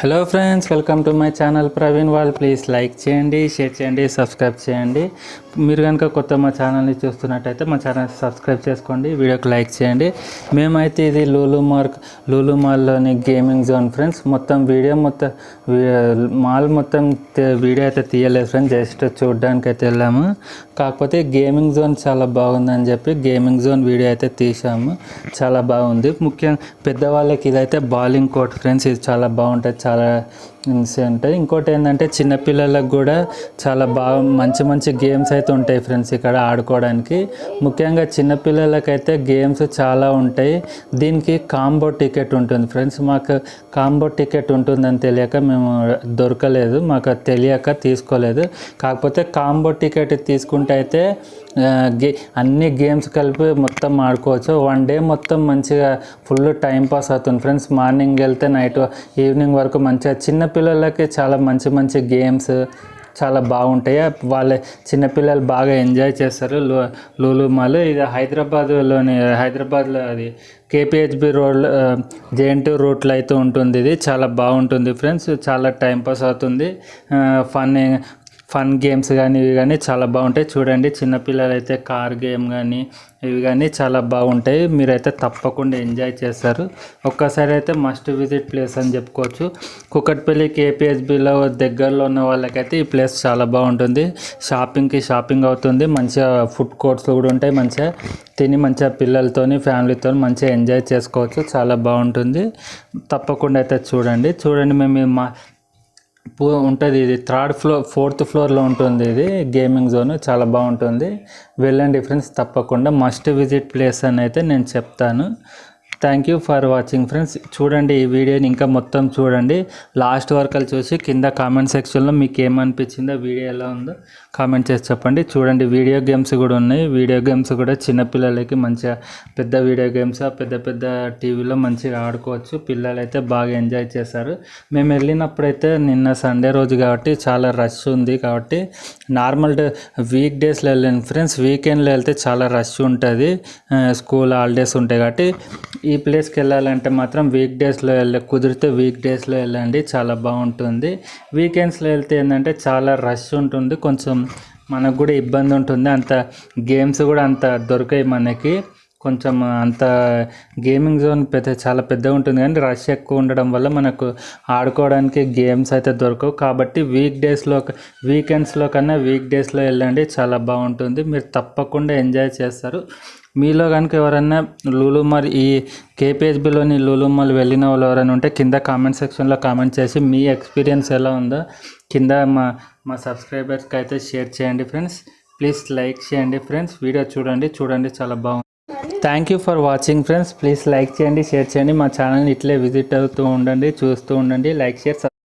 Hello friends welcome to my channel Praveen వాళ్ళు please like చేయండి share చేయండి subscribe చేయండి. మీరు కనుక కొత్త మా ఛానల్ని చూస్తున్నట్టయితే మా ఛానల్ సబ్స్క్రైబ్ చేసుకోండి వీడియోకి లైక్ చేయండి. మేమైతే ఇది లూలు మార్క్ లూలు మాల్లోని గేమింగ్ జోన్ ఫ్రెండ్స్ మొత్తం వీడియో మొత్తం మాల్ మొత్తం వీడియో అయితే తీయలేదు ఫ్రెండ్స్ జస్ట్ చూడడానికి అయితే వెళ్ళాము. కాకపోతే గేమింగ్ జోన్ చాలా బాగుందని చెప్పి గేమింగ్ జోన్ వీడియో అయితే తీసాము చాలా బాగుంది. ముఖ్యంగా పెద్దవాళ్ళకి ఇదైతే బాలింగ్ కోర్ట్ ఫ్రెండ్స్ ఇది చాలా బాగుంటుంది. చాలా ఉంటాయి. ఇంకోటి ఏంటంటే చిన్నపిల్లలకు కూడా చాలా బాగా మంచి మంచి గేమ్స్ అయితే ఉంటాయి ఫ్రెండ్స్ ఇక్కడ ఆడుకోవడానికి. ముఖ్యంగా చిన్నపిల్లలకైతే గేమ్స్ చాలా ఉంటాయి. దీనికి కాంబో టికెట్ ఉంటుంది ఫ్రెండ్స్. మాకు కాంబో టికెట్ ఉంటుందని తెలియక మేము దొరకలేదు. మాకు అది తెలియక తీసుకోలేదు. కాకపోతే కాంబో టికెట్ తీసుకుంటే అయితే గే అన్ని గేమ్స్ కలిపి మొత్తం ఆడుకోవచ్చు. వన్ డే మొత్తం మంచిగా ఫుల్ టైం పాస్ అవుతుంది. ఫ్రెండ్స్ మార్నింగ్ వెళ్తే నైట్ ఈవినింగ్ వరకు మంచిగా చిన్నపిల్లలకి చాలా మంచి మంచి గేమ్స్ చాలా బాగుంటాయి. వాళ్ళ చిన్నపిల్లలు బాగా ఎంజాయ్ చేస్తారు. లూ లూలు మాల్ ఇది హైదరాబాద్లోని హైదరాబాద్లో అది కేపిహెచ్బి రోడ్ జేఎన్టీ రూట్లో అయితే ఉంటుంది. ఇది చాలా బాగుంటుంది. ఫ్రెండ్స్ చాలా టైం పాస్ అవుతుంది. ఫన్ ఫన్ గేమ్స్ కానీ ఇవి కానీ చాలా బాగుంటాయి. చూడండి చిన్నపిల్లలు అయితే కార్ గేమ్ కానీ ఇవి కానీ చాలా బాగుంటాయి. మీరైతే తప్పకుండా ఎంజాయ్ చేస్తారు. ఒక్కసారి అయితే మస్ట్ విజిట్ ప్లేస్ అని చెప్పుకోవచ్చు. కుకట్పల్లి కేపిహెచ్బిలో దగ్గరలో ఉన్న వాళ్ళకైతే ఈ ప్లేస్ చాలా బాగుంటుంది. షాపింగ్కి షాపింగ్ అవుతుంది. మంచిగా ఫుడ్ కోర్ట్స్ కూడా ఉంటాయి. మంచిగా తిని మంచిగా పిల్లలతోని ఫ్యామిలీతో మంచిగా ఎంజాయ్ చేసుకోవచ్చు. చాలా బాగుంటుంది. తప్పకుండా అయితే చూడండి. చూడండి మేము మా ఉంటుంది ఇది. థర్డ్ ఫ్లోర్ ఫోర్త్ ఫ్లోర్లో ఉంటుంది ఇది. గేమింగ్ జోన్ చాలా బాగుంటుంది. వెళ్ళండి ఫ్రెండ్స్ తప్పకుండా మస్ట్ విజిట్ ప్లేస్ అని అయితే నేను చెప్తాను. Thank you for watching friends చూడండి ఈ వీడియోని ఇంకా మొత్తం చూడండి. లాస్ట్ వరకు చూసి కింద కామెంట్ సెక్షన్లో మీకు ఏమనిపించిందో వీడియో ఎలా ఉందో కామెంట్ చేసి చెప్పండి. చూడండి వీడియో గేమ్స్ కూడా ఉన్నాయి. వీడియో గేమ్స్ కూడా చిన్నపిల్లలకి మంచిగా పెద్ద వీడియో గేమ్స్ పెద్ద పెద్ద టీవీలో మంచిగా ఆడుకోవచ్చు. పిల్లలు అయితే బాగా ఎంజాయ్ చేస్తారు మేము వెళ్ళినప్పుడైతే నిన్న సండే రోజు కాబట్టి చాలా రష్ ఉంది కాబట్టి నార్మల్ డే వీక్ డేస్లో వెళ్ళాను ఫ్రెండ్స్ వీకెండ్లో వెళ్తే చాలా రష్ ఉంటుంది. స్కూల్ హాలిడేస్ ఉంటాయి కాబట్టి ఈ ప్లేస్కి వెళ్ళాలంటే మాత్రం వీక్ డేస్లో వెళ్ళ కుదిరితే వీక్ డేస్లో వెళ్ళండి చాలా బాగుంటుంది. వీకెండ్స్లో వెళ్తే ఏంటంటే చాలా రష్ ఉంటుంది కొంచెం మనకు కూడా ఇబ్బంది ఉంటుంది. అంత గేమ్స్ కూడా అంత దొరకాయి మనకి. కొంచెం అంత గేమింగ్ జోన్ పెద్ద చాలా పెద్దగా ఉంటుంది కానీ రష్ ఎక్కువ ఉండడం వల్ల మనకు ఆడుకోవడానికి గేమ్స్ అయితే దొరకవు. కాబట్టి వీక్ డేస్లో వీకెండ్స్లో కన్నా వీక్ డేస్లో వెళ్ళండి చాలా బాగుంటుంది. మీరు తప్పకుండా ఎంజాయ్ చేస్తారు. మీలో కనుక ఎవరైనా లూలుమాల్ ఈ కేపిహెచ్బిలోని లూలుమాల్ వెళ్ళిన వాళ్ళు ఎవరైనా ఉంటే కింద కామెంట్ సెక్షన్లో కామెంట్ చేసి మీ ఎక్స్పీరియన్స్ ఎలా ఉందో కింద మా మా సబ్స్క్రైబర్స్కి అయితే షేర్ చేయండి ఫ్రెండ్స్. ప్లీజ్ లైక్ చేయండి ఫ్రెండ్స్. వీడియో చూడండి చూడండి చాలా బాగుంది. Thank you for watching friends please like చేయండి షేర్ చేయండి. మా ఛానల్ని ఇట్లే విజిట్ అవుతూ ఉండండి చూస్తూ ఉండండి. Like share